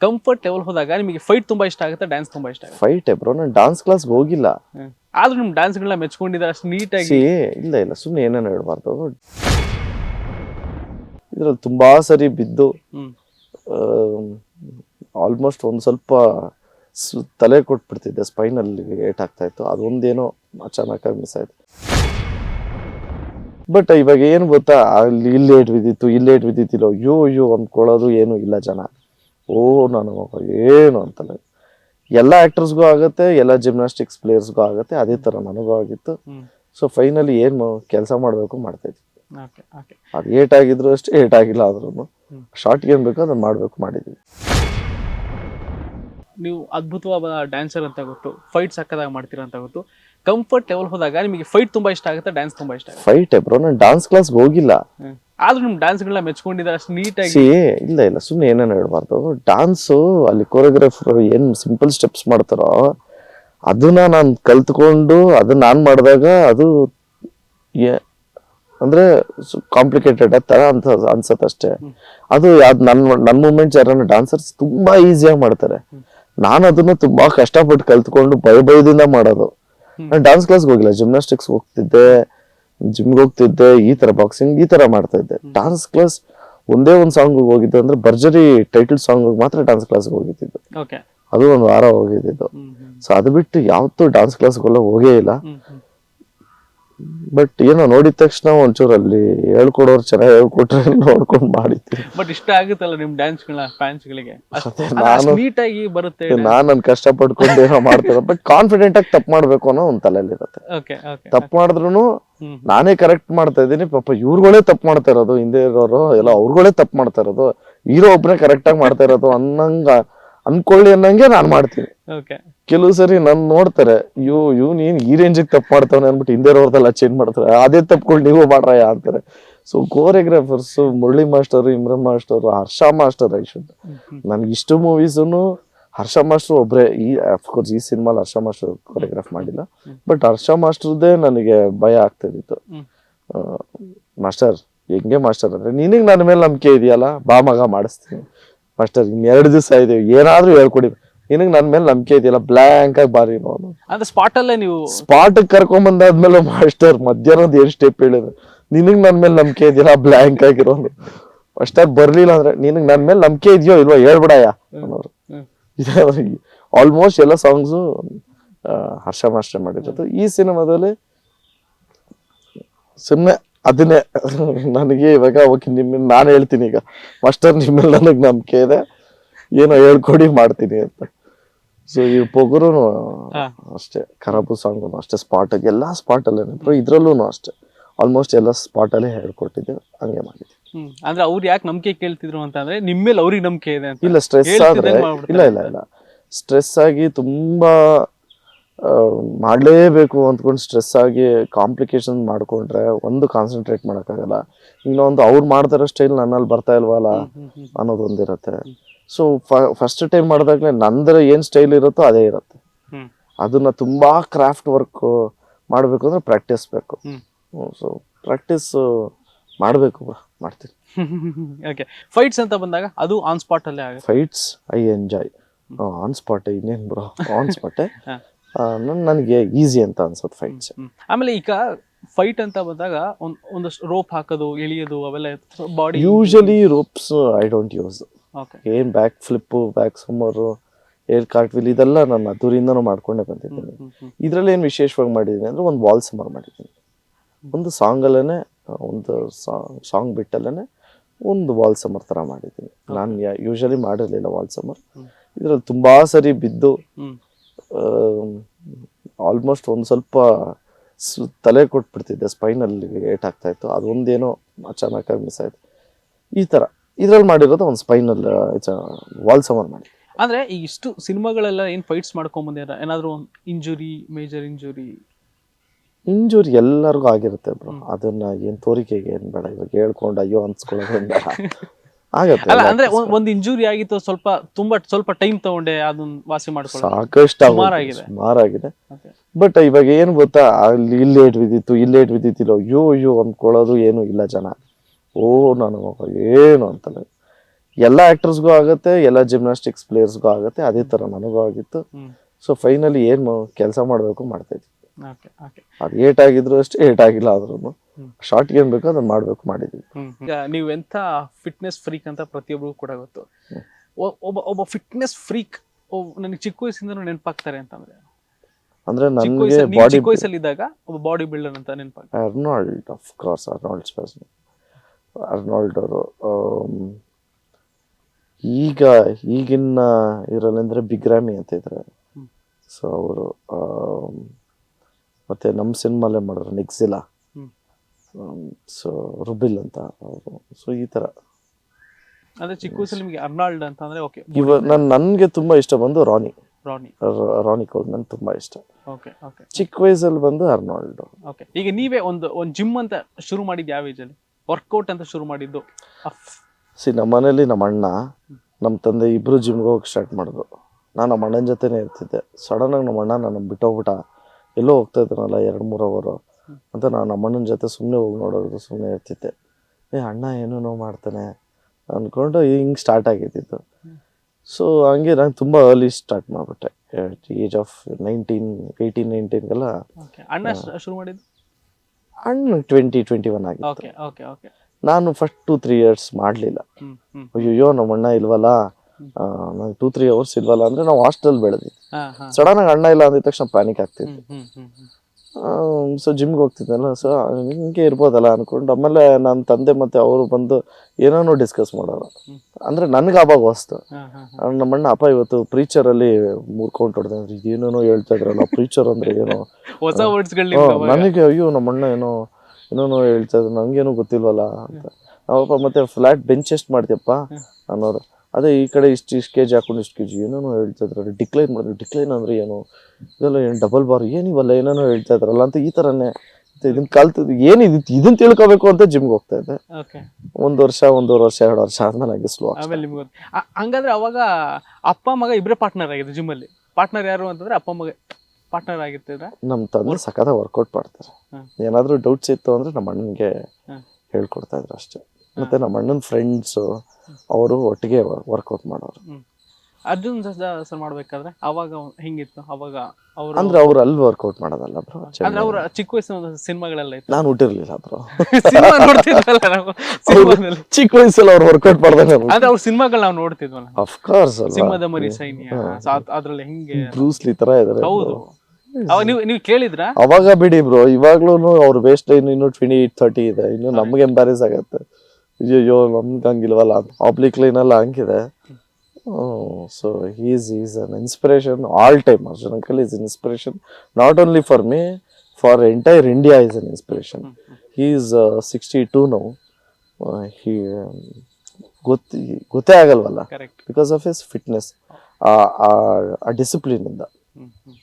Comfort level ಹೋದಾಗ ನಿಮಗೆ fight ತುಂಬಾ ಇಷ್ಟ ಆಗುತ್ತೆ ಡ್ಯಾನ್ಸ್ ತುಂಬಾ ಇಷ್ಟ ಆಗುತ್ತೆ. ಫೈಟ್ ಬ್ರೋ ನಾನು ಡಾನ್ಸ್ ಕ್ಲಾಸ್ ಹೋಗಿಲ್ಲ. ಆದ್ರೂ ನಿಮ್ ಡ್ಯಾನ್ಸ್ಗಳನ್ನ ಮೆಚ್ಕೊಂಡಿದ್ದಾರೆ ಅಷ್ಟು ನೀಟಾಗಿ ಇಲ್ಲ ಇಲ್ಲ ಸುಮ್ಮನೆ ಏನೇನು ಹೇಳ್ಬಾರ್ದು. ಇದ್ರಲ್ಲಿ ತುಂಬಾ ಸರಿ ಬಿದ್ದು ಹ್ಮ್. ಆಲ್ಮೋಸ್ಟ್ ಒಂದು ಸ್ವಲ್ಪ ಸ್- ತಲೆ ಕೊಟ್ಬಿಡ್ತಿದ್ದೆ ಸ್ಪೈನಲ್ಲಿ ಏಟ್ ಆಗ್ತಾ ಇತ್ತು. ಅದೊಂದೇನೋ ಅಚಾನಕ್ಕಾಗಿ ಮಿಸ್ ಆಯ್ತು. ಬಟ್ ಇವಾಗ ಏನು ಗೊತ್ತಾ ಅಲ್ಲಿ ಇಲ್ಲಿ ಏಟ್ ಬಿದ್ದಿತ್ತು ಇಲ್ಲಿ ಏಟ್ ಬಿದ್ದಿತ್ತಿಲ್ಲ ಅಯ್ಯೋ ಅಯ್ಯೋ ಅಂದ್ಕೊಳ್ಳೋದು ಏನು ಇಲ್ಲ ಜನ. ಓ ನಾನು ಏನು ಅಂತಲ್ಲ. ಎಲ್ಲ ಆ್ಯಕ್ಟರ್ಸ್ಗೂ ಆಗುತ್ತೆ ಎಲ್ಲ ಜಿಮ್ನಾಸ್ಟಿಕ್ಸ್ ಪ್ಲೇಯರ್ಸ್ಗೂ ಆಗುತ್ತೆ ಅದೇ ಥರ ನನಗೂ ಆಗಿತ್ತು. ಸೊ ಫೈನಲಿ ಏನು ಕೆಲಸ ಮಾಡಬೇಕು ಮಾಡ್ತಾ ಇದ್ವಿ. ಅದು ಏಟ್ ಆಗಿದ್ರು ಅಷ್ಟೇ ಏಟ್ ಆಗಿಲ್ಲ ಆದ್ರೂ ಶಾರ್ಟ್ ಏನು ಬೇಕೋ ಅದನ್ನು ಮಾಡಬೇಕು ಮಾಡಿದ್ವಿ. ನೀವು ಅದ್ಭುತವಾದ ಡ್ಯಾನ್ಸರ್ ಅಂತ ಗೊತ್ತು ಫೈಟ್ ಸಕ್ಕದಾಗ ಮಾಡ್ತೀರಾ ಅಂತ ಗೊತ್ತು. ಕಂಫರ್ಟ್ ಲೆವೆಲ್ ಹೋದಾಗ ನಿಮಗೆ ಫೈಟ್ ತುಂಬಾ ಇಷ್ಟ ಆಗುತ್ತೆ ಡ್ಯಾನ್ಸ್ ತುಂಬಾ ಇಷ್ಟ ಫೈಟ್ ಬ್ರೋ ನಾನು ಡಾನ್ಸ್ ಕ್ಲಾಸ್ಗೆ ಹೋಗಿಲ್ಲ. ಆದ್ರೂ ನಿಮ್ ಡ್ಯಾನ್ಸ್ಗಳನ್ನ ಮೆಚ್ಕೊಂಡಿದ್ದಾರೆ ಅಷ್ಟು ನೀಟಾಗಿ ಇಲ್ಲ ಇಲ್ಲ ಸುಮ್ಮನೆ ಏನೇನು ಹೇಳ್ಬಾರ್ದು. ಡಾನ್ಸು ಅಲ್ಲಿ ಕೋರಿಯೋಗ್ರಾಫರ್ ಏನು ಸಿಂಪಲ್ ಸ್ಟೆಪ್ಸ್ ಮಾಡ್ತಾರೋ ಅದನ್ನ ನಾನು ಕಲ್ತ್ಕೊಂಡು ಅದನ್ನ ನಾನು ಮಾಡಿದಾಗ ಅದು ಅಂದ್ರೆ ಕಾಂಪ್ಲಿಕೇಟೆಡ್ ತರ ಅಂತ ಅನ್ಸತ್ ಅಷ್ಟೇ. ಅದು ಯಾವ್ದು ನನ್ನ ನನ್ನ ಮೂಮೆಂಟ್ಸ್ ಯಾರನ್ನ ಡಾನ್ಸರ್ಸ್ ತುಂಬಾ ಈಸಿಯಾಗಿ ಮಾಡ್ತಾರೆ. ನಾನು ಅದನ್ನ ತುಂಬಾ ಕಷ್ಟಪಟ್ಟು ಕಲ್ತ್ಕೊಂಡು ಭಯ ಭಯದಿಂದ ಮಾಡೋದು. ನಾನು ಡಾನ್ಸ್ ಕ್ಲಾಸ್ಗೆ ಹೋಗಿಲ್ಲ ಜಿಮ್ನಾಸ್ಟಿಕ್ಸ್ ಹೋಗ್ತಿದ್ದೆ. ಜಿಮ್ಗೆ ಹೋಗ್ತಿದ್ದೆ ಈ ತರ ಬಾಕ್ಸಿಂಗ್ ಈ ತರ ಮಾಡ್ತಾ ಇದ್ದೆ. ಡಾನ್ಸ್ ಕ್ಲಾಸ್ ಒಂದೇ ಒಂದು ಸಾಂಗ್ ಹೋಗಿದ್ದೆ ಅಂದ್ರೆ ಭರ್ಜರಿ ಟೈಟಲ್ ಸಾಂಗ್ ಮಾತ್ರ ಡಾನ್ಸ್ ಕ್ಲಾಸ್ ಹೋಗಿದ್ದು ಅದು ಒಂದು ವಾರ ಹೋಗಿದ್ದು ಸೊ ಅದು ಬಿಟ್ಟು ಯಾವತ್ತೂ ಡಾನ್ಸ್ ಕ್ಲಾಸ್ಗೆಲ್ಲ ಹೋಗೇ ಇಲ್ಲ. ಬಟ್ ಏನೋ ನೋಡಿದ ತಕ್ಷಣ ಒಂಚೂರು ಅಲ್ಲಿ ಹೇಳ್ಕೊಡೋರು ಚೆನ್ನಾಗಿ ಹೇಳ್ಕೊಟ್ರೆ ನೋಡ್ಕೊಂಡು ಮಾಡಿದ್ವಿ. ಬಟ್ ಇಷ್ಟ ಆಗುತ್ತಲ್ಲ ನಿಮ್ ಡ್ಯಾನ್ಸ್ಗಳ ಫ್ಯಾನ್ಸ್ ಗಳಿಗೆ? ನಾನು ನೀಟಾಗಿ ಬರುತ್ತೆ ನಾನು ನನ್ ಕಷ್ಟ ಪಡ್ಕೊಂಡು ಏನೋ ಮಾಡ್ತಾರೆ ಬಟ್ ಕಾನ್ಫಿಡೆಂಟ್ ಆಗಿ ತಪ್ಪು ಮಾಡ್ಬೇಕು ಅನ್ನೋ ಒಂದ್ ತಲೆಯಲ್ಲಿರುತ್ತೆ ಓಕೆ ಓಕೆ ತಪ್ಪು ಮಾಡಿದ್ರು ನಾನೇ ಕರೆಕ್ಟ್ ಮಾಡ್ತಾ ಇದ್ದೀನಿ. ಪಾಪ ಇವ್ರುಗಳೇ ತಪ್ಪು ಮಾಡ್ತಾ ಇರೋದು ಹಿಂದೆ ಇರೋರು ಎಲ್ಲ ಅವ್ರುಗಳೇ ತಪ್ಪು ಮಾಡ್ತಾ ಇರೋದು. ಹೀರೋ ಒಬ್ಬನೇ ಕರೆಕ್ಟ್ ಆಗಿ ಮಾಡ್ತಾ ಇರೋದು ಅನ್ನಂಗ ಅನ್ಕೊಳ್ಳಿ ಅನ್ನಂಗೆ ನಾನ್ ಮಾಡ್ತೀನಿ. ಕೆಲವು ಸರಿ ನನ್ ನೋಡ್ತಾರೆ ಇವ್ ಯೋ ನೀನ್ ಈ ರೇಂಜಿಗೆ ತಪ್ಪು ಮಾಡ್ತಾವನೆ ಅನ್ಬಿಟ್ಟು ಹಿಂದೆ ಇರೋರ್ದೆಲ್ಲ ಚೇಂಜ್ ಮಾಡ್ತಾರೆ. ಅದೇ ತಪ್ಪುಗಳು ನೀವು ಮಾಡ್ರಯ್ಯ ಅಂತಾರೆ. So choreographers Murali master Imran master Harsha master I should ನನ್ಗೆ ಇಷ್ಟು ಮೂವೀಸೂನು ಹರ್ಷ ಮಾಸ್ಟರ್ ಒಬ್ರೆ. ಈ ಅಫ್ಕೋರ್ಸ್ ಈ ಸಿನಿಮಾಲ್ ಹರ್ಷ ಮಾಸ್ಟರ್ ಕೊರಿಯೋಗ್ರಾಫ್ ಮಾಡಿಲ್ಲ. ಬಟ್ ಹರ್ಷ ಮಾಸ್ಟರ್ದೇ ನನಗೆ ಭಯ ಆಗ್ತಿದ್ದಿತ್ತು ಹ್ಮ್. ಮಾಸ್ಟರ್ ಹೆಂಗೆ ಮಾಸ್ಟರ್ ಅಂದ್ರೆ ನಿನಗೆ ನನ್ನ ಮೇಲೆ ನಂಬಿಕೆ ಇದೆಯಲ್ಲ? ಬಾ ಮಗ ಮಾಡಿಸ್ತೀನಿ. ಮಾಸ್ಟರ್ ಎರಡು ದಿವಸ ಇದೀವಿ. ಏನಾದ್ರೂ ಹೇಳ್ಕೊಡಿ. ನಿನಗೆ ನನ್ನ ಮೇಲೆ ನಂಬಿಕೆ ಇದೆಯಲ್ಲ ಬ್ಲ್ಯಾಂಕ್ ಆಗಿ ಬಾರಿ ನೋಡು ಅಂದ್ರೆ ಸ್ಪಾಟ್ ಅಲ್ಲೇ ನೀವು ಸ್ಪಾಟ್ ಕರ್ಕೊಂಡ್ ಬಂದಾದ್ಮೇಲೆ ಮಾಸ್ಟರ್ ಮಧ್ಯಾಹ್ನದ ಏನ್ ಸ್ಟೆಪ್ ಹೇಳಿದ್ರು. ನಿನಗೆ ನನ್ನ ಮೇಲೆ ನಂಬಿಕೆ ಇದೆಯಲ್ಲ ಬ್ಲ್ಯಾಂಕ್ ಆಗಿರೋನು ಮಾಸ್ಟರ್ ಬರ್ಲಿಲ್ಲ ಅಂದ್ರೆ ನಿನಗೆ ನನ್ನ ಮೇಲೆ ನಂಬಿಕೆ ಇದೆಯೋ ಇಲ್ವಾ ಹೇಳ್ಬಿಡಯ್ಯ ಅನ್ನೋರು. ಇದೇ ಆಲ್ಮೋಸ್ಟ್ ಎಲ್ಲ ಸಾಂಗ್ಸು ಹರ್ಷ ಮಾಸ್ಟರ್ ಮಾಡಿರೋದು ಈ ಸಿನಿಮಾದಲ್ಲಿ ಸುಮ್ಮನೆ ಅದನ್ನೇ ನನಗೆ ಇವಾಗ ಓಕೆ ನಿಮ್ಮ ನಾನು ಹೇಳ್ತೀನಿ ಈಗ. ಮಾಸ್ಟರ್ ನಿಮ್ಮೆಲ್ಲ ಮೇಲೆ ನನಗೆ ನಂಬಿಕೆ ಇದೆ. ಏನೋ ಹೇಳ್ಕೊಡಿ ಮಾಡ್ತೀನಿ ಅಂತ. ಸೊ ಈ ಪೊಗರು ಅಷ್ಟೇ ಖರಾಬು ಸಾಂಗು ಅಷ್ಟೇ ಸ್ಪಾಟ್ ಎಲ್ಲ ಸ್ಪಾಟ್ ಅಲ್ಲೇ ಬ್ರೋ ಇದ್ರಲ್ಲೂ ಅಷ್ಟೇ. ಆಲ್ಮೋಸ್ಟ್ ಎಲ್ಲ ಸ್ಪಾಟ್ ಅಲ್ಲೇ ಹೇಳ್ಕೊಟ್ಟಿದ್ದೆ ಹಂಗೆ ಮಾಡಿದ್ದೆ. ಅಂದ್ರೆ ಅವ್ರು ಯಾಕೆ ನಂಬಿಕೆ ಕೇಳ್ತಿದ್ರು ಅಂತ ಅಂದ್ರೆ ನಿಮ್ಮ ಮೇಲೆ ಅವ್ರಿಗೆ ನಂಬಿಕೆ ಇದೆ ಅಂತ. ಇಲ್ಲ ಸ್ಟ್ರೆಸ್ ಆದ್ರೆ ಇಲ್ಲ ಇಲ್ಲ ಇಲ್ಲ. ಸ್ಟ್ರೆಸ್ ಆಗಿ ತುಂಬಾ ಮಾಡ್ಲೇಬೇಕು ಅಂದ್ಕೊಂಡು ಸ್ಟ್ರೆಸ್ ಆಗಿ ಕಾಂಪ್ಲಿಕೇಶನ್ ಮಾಡ್ಕೊಂಡ್ರೆ ಒಂದು ಕಾನ್ಸಂಟ್ರೇಟ್ ಮಾಡೋಕ್ಕಾಗಲ್ಲ. ಇನ್ನೊಂದು ಅವ್ರು ಮಾಡ್ತಾರೋ ಸ್ಟೈಲ್ ನನ್ನಲ್ಲಿ ಬರ್ತಾ ಇಲ್ವಲ್ಲ ಅನ್ನೋದೊಂದಿರುತ್ತೆ ಸೊ ಫಸ್ಟ್ ಟೈಮ್ ಮಾಡಿದಾಗಲೇ ನಂದ್ರೆ ಏನು ಸ್ಟೈಲ್ ಇರುತ್ತೋ ಅದೇ ಇರುತ್ತೆ. ಅದನ್ನ ತುಂಬಾ ಕ್ರಾಫ್ಟ್ ವರ್ಕ್ ಮಾಡಬೇಕು ಅಂದ್ರೆ ಪ್ರಾಕ್ಟೀಸ್ ಬೇಕು. ಸೊ ಪ್ರಾಕ್ಟೀಸ್ ಮಾಡಬೇಕು ಮಾಡ್ತೀನಿ. ಓಕೆ ಫೈಟ್ಸ್ ಅಂತ ಬಂದಾಗ ಅದು ಆನ್ ಸ್ಪಾಟ್ ಅಲ್ಲೇ ಆಗುತ್ತೆ. Fights I enjoy on spot ಇನ್ನೇನು ಬ್ರೋ ಆನ್ ಸ್ಪಾಟ್. ನನಗೆ ಈಸಿ ಅಂತ ಅನ್ಸುತ್ತೆ ಫೈಟ್ಸ್ ಆಮೇಲೆ ಈಗ ಫೈಟ್ ಅಂತ ಬಂದಾಗ ಒಂದು ಒಂದಷ್ಟು ರೋಪ್ ಹಾಕೋದು ಎಳಿಯೋದು ಅವೆಲ್ಲ body usually ropes I don't use ಏನ್ back flip back somersault air cart cartwheel ಇದೆಲ್ಲ ನಾನು ಅದರಿಂದನೂ ಮಾಡ್ಕೊಂಡೇ ಬಂದಿದ್ದೀನಿ. ಇದರಲ್ಲಿ ಏನು ವಿಶೇಷವಾಗಿ ಮಾಡಿದ್ದೀನಿ ಅಂದ್ರೆ ಒಂದು ವಾಲ್ ಸಮ್ಮರ್ ಮಾಡಿದ್ದೀನಿ. ಒಂದು ಸಾಂಗಲ್ಲೇ ಒಂದು ಸಾಂಗ್ ಬಿಟ್ಟಲ್ಲೇ ಒಂದು ವಾಲ್ ಸಮರ್ ಥರ ಮಾಡಿದ್ದೀನಿ. ನಾನು ಯೂಶಲಿ ಮಾಡಿರಲಿಲ್ಲ ವಾಲ್ ಸಮರ್ ಇದರಲ್ಲಿ ತುಂಬಾ ಸರಿ ಬಿದ್ದು ಆಲ್ಮೋಸ್ಟ್ ಒಂದು ಸ್ವಲ್ಪ ತಲೆ ಕೊಟ್ಬಿಡ್ತಿದ್ದೆ ಸ್ಪೈನಲ್ಲಿ ಏಟ್ ಆಗ್ತಾ ಇತ್ತು. ಅದೊಂದೇನೋ ಅಚಾನಕ್ಕಾಗಿ ಮಿಸ್ ಆಯ್ತು. ಈ ಥರ ಇದ್ರಲ್ಲಿ ಮಾಡಿರೋದು ಒಂದು ಸ್ಪೈನಲ್ ವಾಲ್ ಸಮರ್ ಮಾಡಿ ಆದರೆ ಈ ಇಷ್ಟು ಸಿನಿಮಾಗಳೆಲ್ಲ ಏನು ಫೈಟ್ಸ್ ಮಾಡ್ಕೊಂಬಂದ ಏನಾದರೂ ಒಂದು ಇಂಜುರಿ ಮೇಜರ್ ಇಂಜುರಿ ಇಂಜುರಿ ಎಲ್ಲರಿಗೂ ಆಗಿರುತ್ತೆ ಬ್ರೋ ಅದನ್ನ ಏನು ತೋರಿಕೆಗೆ ಏನು ಬೇಡ. ಇವಾಗ ಹೇಳ್ಕೊಂಡು ಅಯ್ಯೋ ಅನ್ಸ್ಕೊಳ್ಳೋದು ಬೇಡ. ಆಗತ್ತೆ ಅಲ್ಲ ಅಂದ್ರೆ ಒಂದ್- ಒಂದ್ ಇಂಜುರಿ ಆಗಿತ್ತು ಸ್ವಲ್ಪ ತುಂಬಾ ಸ್ವಲ್ಪ ಟೈಮ್ ತಗೊಂಡೆ ಅದನ್ನ ವಾಸಿ ಮಾಡ್ಕೊಳ್ಳೋದು. ಸಾಕಷ್ಟು ಮಾರಾಗಿದೆ ಮಾರಾಗಿದೆ ಸುಮಾರಾಗಿದೆ Okay. ಬಟ್ ಇವಾಗ ಏನು ಗೊತ್ತಾ ಅಲ್ಲಿ ಇಲ್ಲಿ ಏಟ್ ಬಿದ್ದಿತ್ತು ಇಲ್ಲಿ ಏಟ್ ಬಿದ್ದಿತ್ತಿಲ್ಲ ಅಯ್ಯೋ ಅಯ್ಯೋ ಅಂದ್ಕೊಳ್ಳೋದು ಏನು ಇಲ್ಲ ಜನ. ಓ ನಾನು ಏನು ಅಂತಲ್ಲ ಎಲ್ಲ ಆಕ್ಟರ್ಸ್ಗೂ ಆಗುತ್ತೆ ಎಲ್ಲ ಜಿಮ್ನಾಸ್ಟಿಕ್ಸ್ ಪ್ಲೇಯರ್ಸ್ಗೂ ಆಗುತ್ತೆ ಅದೇ ತರ ನನಗೂ ಆಗಿತ್ತು. ಹ್ಮ್. ಸೊ ಫೈನಲಿ ಏನು ಕೆಲಸ ಮಾಡಬೇಕು ಮಾಡ್ತಾ ಇದ್ವಿ. ಓಕೆ ಓಕೆ ಅದು ಏಟ್ ಆಗಿದ್ರು ಅಷ್ಟೇ ಏಟ್ ಆಗಿಲ್ಲ ಆದ್ರೂ ಶಾರ್ಟ್ ಏನ್ ಬೇಕೋ ಅದನ್ನ ಮಾಡ್ಬೇಕು ಮಾಡಿದೀವಿ. ಈಗ ನೀವು ಎಂತ ಫಿಟ್ನೆಸ್ ಫ್ರೀಕ್ ಅಂತ ಪ್ರತಿಯೊಬ್ಬರು ಕೂಡ ಗೊತ್ತು. ಒ- ಒಬ್ಬ ಒಬ್ಬ ಫಿಟ್ನೆಸ್ ಫ್ರೀಕ್ ನನಗೆ ಚಿಕ್ಕ ವಯಸ್ಸಿಂದ ನೆನಪಾಗ್ತಾರೆ ಅಂತಂದ್ರೆ. ಅಂದ್ರೆ ಚಿಕ್ಕ ನನಗೆ ವಯಸ್ಸಲ್ಲಿ ನೀವು ಬಾಡಿ ಚಿಕ್ಕ ವಯಸ್ಸಲ್ಲಿ ಇದ್ದಾಗ ಒಬ್ಬ ಬಾಡಿ ಬಿಲ್ಡರ್ ಅಂತ ನೆನಪಾಗ್ತಾರೆ ಅರ್ನಾಲ್ಡ್ ಆಫ್ ಕೋರ್ಸ್ ಅರ್ನಾಲ್ಡ್ ಸ್ಪೆಸ್ ಅರ್ನಾಲ್ಡ್ ಅವರು ಈಗ ಈಗಿನ ಇದರಲ್ಲಿ ಅಂದ್ರೆ ಬಿಗ್ರಾಮಿ ಅಂತ ಇದ್ರೆ. ಹ್ಮ್. ಸೊ ಅವರು ಮತ್ತೆ ನಮ್ಮ ಸಿನಿಮಾಲೇ ಮಾಡಿದ್ರು ನೆಕ್ಸಿಲಾ. ಸೊ ರುಬಿಲ್ ಅಂತ ಅವರು. ಸೊ ಈ ತರ. ಅಂದ್ರೆ ಚಿಕ್ಕ ವಯಸ್ಸಲ್ಲಿ ನಿಮಗೆ ಅರ್ನಾಲ್ಡ್ ಅಂತ ಅಂದ್ರೆ ಓಕೆ ಇವ ನನ್ ನನಗೆ ತುಂಬಾ ಇಷ್ಟ ಬಂದು ರಾನಿ ರಾನಿ ರಾನಿ ಕೋಲ್ ಕೋಲ್ಮನ್ ತುಂಬಾ ಇಷ್ಟ. ಓಕೆ ಓಕೆ ಚಿಕ್ಕ ವಯಸ್ಸಲ್ಲಿ ಬಂದು ಅರ್ನಾಲ್ಡ್. ಓಕೆ ಈಗ ನೀವೇ ಒಂದು ಒಂದು ಜಿಮ್ ಅಂತ ಶುರು ಮಾಡಿದ್ದು ಯಾವ ಏಜಲ್ಲಿ ವರ್ಕೌಟ್ ಅಂತ ಶುರು ಮಾಡಿದ್ದು? ಅಫ್- ಸಿ ನಮ್ಮ ಮನೇಲಿ ನಮ್ಮ ಅಣ್ಣ ನಮ್ಮ ತಂದೆ ಇಬ್ರು ಜಿಮ್ಗೆ ಹೋಗಿ ಸ್ಟಾರ್ಟ್ ಮಾಡಿದ್ರು. ನಾನು ನಮ್ಮ ಅಣ್ಣನ ಜೊತೆನೇ ಇರ್ತಿದ್ದೆ. ಸಡನ್ ಆಗಿ ನಮ್ಮ ಅಣ್ಣ ನನ್ನ ಬಿಟ್ಟೋಗ್ಬಿಟ್ಟ. ಎಲ್ಲೋ ಹೋಗ್ತಾ ಇದ್ದಾನಲ್ಲ ಎರಡು ಮೂರು ಅವರು. ಅಂತ ನಾನು ನಮ್ಮಣ್ಣನ ಜೊತೆ ಸುಮ್ಮನೆ ಹೋಗಿ ನೋಡೋದು ಸುಮ್ಮನೆ ಇರ್ತಿದ್ದೆ. ಏ ಅಣ್ಣ ಏನೇನೋ ಮಾಡ್ತಾನೆ? ಅಂದ್ಕೊಂಡು ಹಿಂಗೆ ಸ್ಟಾರ್ಟ್ ಆಗಿದ್ದಿತ್ತು ಸೊ ಹಂಗೆ ನಾನು ತುಂಬ ಅರ್ಲಿ ಸ್ಟಾರ್ಟ್ ಮಾಡಿಬಿಟ್ಟೆ. ಏಜ್ ಆಫ್ ನೈನ್ಟೀನ್ ಏಯ್ಟೀನ್ ನೈನ್ಟೀನ್ಗೆಲ್ಲ ಅಣ್ಣ ಶುರು ಮಾಡಿದ್ದು? ಅಣ್ಣ ಟ್ವೆಂಟಿ ಟ್ವೆಂಟಿ ಒನ್ ಆಗಿತ್ತು ನಾನು ಫಸ್ಟ್ ಟೂ ತ್ರೀ ಇಯರ್ಸ್ ಮಾಡಲಿಲ್ಲ. ಅಯ್ಯೋ ನಮ್ಮ ಅಣ್ಣ ಇಲ್ವಲ್ಲ? ನಂಗೆ ಟೂ ತ್ರೀ ಅವರ್ಸ್ ಇಲ್ವಲ್ಲ? ಅಂದ್ರೆ ನಾವು ಹಾಸ್ಟೆಲ್ ಹಾ ಸಡನ್ ಆಗಿ ಅಣ್ಣ ಇಲ್ಲ ಅಂದಿದ ತಕ್ಷಣ ಪ್ಯಾನಿಕ್ ಆಗ್ತಿತ್ತು. ಸೊ ಜಿಮ್ಗೆ ಹೋಗ್ತಿದ್ದಲ್ಲ ಸೊ ಹಿಂಗೆ ಇರ್ಬೋದಲ್ಲ ಅಂದ್ಕೊಂಡು ಆಮೇಲೆ ನನ್ನ ತಂದೆ ಮತ್ತೆ ಅವರು ಬಂದು ಏನೇನೋ ಡಿಸ್ಕಸ್ ಮಾಡೋರು ಅಂದರೆ ಅಂದ್ರೆ ನನ್ಗೆ ಆವಾಗ ಹೊಸ್ತು. ಹಾ ಹಾ ಹಾ. ಆ, ನಮ್ಮ ಅಣ್ಣ ಅಪ್ಪ ಇವತ್ತು ಪ್ರೀಚರಲ್ಲಿ ಮೂರ್ ಕೌಂಟ್ ಹೊಡೆದ ಇದೇನೇನೋ ಹೇಳ್ತಾ ಇದ್ರಲ್ಲ ಪ್ರೀಚರ್ ಅಂದರೆ ಏನೋ. ನನಗೆ ಅಯ್ಯೋ ನಮ್ಮ ಅಣ್ಣ ಏನೋ ಏನೇನೋ ಹೇಳ್ತಾ ಇದ್ರು. ನನಗೇನು ಗೊತ್ತಿಲ್ವಲ್ಲ ಅಂತ. ಅವಪ್ಪ ಮತ್ತೆ ಫ್ಲಾಟ್ ಬೆಂಚ್ ಎಷ್ಟು ಮಾಡ್ತೀಯಪ್ಪ? ಅನ್ನೋರು. ಅದೇ ಈ ಕಡೆ ಇಷ್ಟು ಇಷ್ಟು ಕೆ ಜಿ ಹಾಕೊಂಡು ಇಷ್ಟು ಕೆ ಜಿ ಏನೇನೋ ಹೇಳ್ತಾ ಇದ್ರು ಡಿಕ್ಲೈನ್ ಮಾಡಿದ್ರು. ಡಿಕ್ಲೈನ್ ಅಂದ್ರೆ ಏನು? ಇದೆಲ್ಲ ಏನು ಡಬಲ್ ಬಾರ್ ಏನಿವಲ್ಲ ಏನೇನೋ ಹೇಳ್ತಾ ಇದ್ರಲ್ಲ ಅಂತ ಈ ಥರನೇ ಇದನ್ನ ಇದನ್ನ ಏನು ಇದು? ಇದನ್ನ ತಿಳ್ಕೊಬೇಕು ಅಂತ ಜಿಮ್ಗೆ ಹೋಗ್ತಾ ಇದ್ದೆ. ಓಕೆ ಒಂದು ವರ್ಷ ಒಂದೂವರೆ ವರ್ಷ ಎರಡು ವರ್ಷ ಆದ್ಮೇಲೆ ಹಂಗೆ ಸ್ಲೋ ಆಮೇಲೆ ನಿಮ್ಗೆ ಗೊತ್ತು. ಆ- ಹಂಗಂದ್ರೆ ಅವಾಗ ಅಪ್ಪ ಮಗ ಇಬ್ಬರೇ ಪಾರ್ಟ್ನರ್ ಆಗಿದೆ ಜಿಮ್ ಅಲ್ಲಿ. ಪಾರ್ಟ್ನರ್ ಯಾರು ಅಂತಂದ್ರೆ ಅಪ್ಪ ಮಗ ಪಾರ್ಟ್ನರ್ ಆಗಿರ್ತಿದ್ರ. ನಮ್ಮ ತಂದೆ ಸಖತ್ತಾಗಿ ವರ್ಕೌಟ್ ಮಾಡ್ತಾರೆ. ಏನಾದ್ರೂ ಏನಾದರೂ ಡೌಟ್ಸ್ ಇತ್ತು ಅಂದ್ರೆ ನಮ್ಮ ಅಣ್ಣನಿಗೆ ಹ್ಮ್. ಹೇಳ್ಕೊಡ್ತಾ ಇದ್ರು ಅಷ್ಟೇ. ಮತ್ತೆ ನಮ್ಮ ಅಣ್ಣನ ಫ್ರೆಂಡ್ಸು ಅವರು ಒಟ್ಟಿಗೆ ವರ್ಕೌಟ್ ಮಾಡೋರು. ಅರ್ಜುನ್ ಸರ್ ಮಾಡ್ಬೇಕಾದ್ರೆ ಅವಾಗ ಹೆಂಗಿತ್ತು? ಅವಾಗ ಅವರು ಅಂದ್ರೆ ಅವ್ರು ಅಲ್ಲಿ ವರ್ಕೌಟ್ ಮಾಡೋದಲ್ಲ ಬ್ರೋ ಅಂದ್ರೆ ಅವ್ರ ಚಿಕ್ಕ ವಯಸ್ಸಿನ ಸಿನಿಮಾಗಳೆಲ್ಲ ಇತ್ತು. ನಾನು ಹುಟ್ಟಿರ್ಲಿಲ್ಲ ಬ್ರೋ ಸಿನಿಮಾ ನೋಡ್ತಿದ್ವಲ್ಲ ನಾವು? ಸಿನಿಮಾದಲ್ಲಿ. ಚಿಕ್ಕ ವಯಸ್ಸಲ್ಲಿ ಅವ್ರು ವರ್ಕೌಟ್ ಮಾಡ್ದಾಗ ಅಂದ್ರೆ ಅವ್ರ ಸಿನಿಮಾಗಳು ನಾವು ನೋಡ್ತಿದ್ವಲ್ಲ. ಅಫ್ಕೋರ್ಸ್ ಸಿಂಹದ ಮರಿ ಸೈನ್ಯ ಅದ್ರಲ್ಲಿ ಹೆಂಗೆ? ಬ್ರೂಸ್ಲಿ ತರ ಇದಾರೆ ಹೌದು. ಅವಾಗ ನೀವು ನೀವು ಕೇಳಿದ್ರ? ಅವಾಗ ಬಿಡಿ ಬ್ರೋ ಇವಾಗ್ಲೂ ಅವ್ರ ವೇಸ್ಟ್ ಲೈನ್ ಇನ್ನು ಟ್ವೆಂಟಿ ಏಟ್ ಥರ್ಟಿ ಇದೆ. ಇನ್ನು ನಮ್ಗೆ ಎಂಬಾರಿಸ್ ಆಗತ್ತೆ. ಅಯ್ಯೋ ನಮ್ಗೆ ಹಂಗಿಲ್ವಲ್ಲ. ಎಲ್ಲ ಹಂಗಿದೆ. So is is an inspiration all time Arjun uncle is inspiration not only for me for entire India is an inspiration he is sixty two no he ಗೊತ್ತಿ ಗೊತ್ತೇ ಆಗಲ್ವಲ್ಲ? ಬಿಕಾಸ್ ಆಫ್ ಹಿಸ್ ಫಿಟ್ನೆಸ್ ಆ discipline ಇಂದ.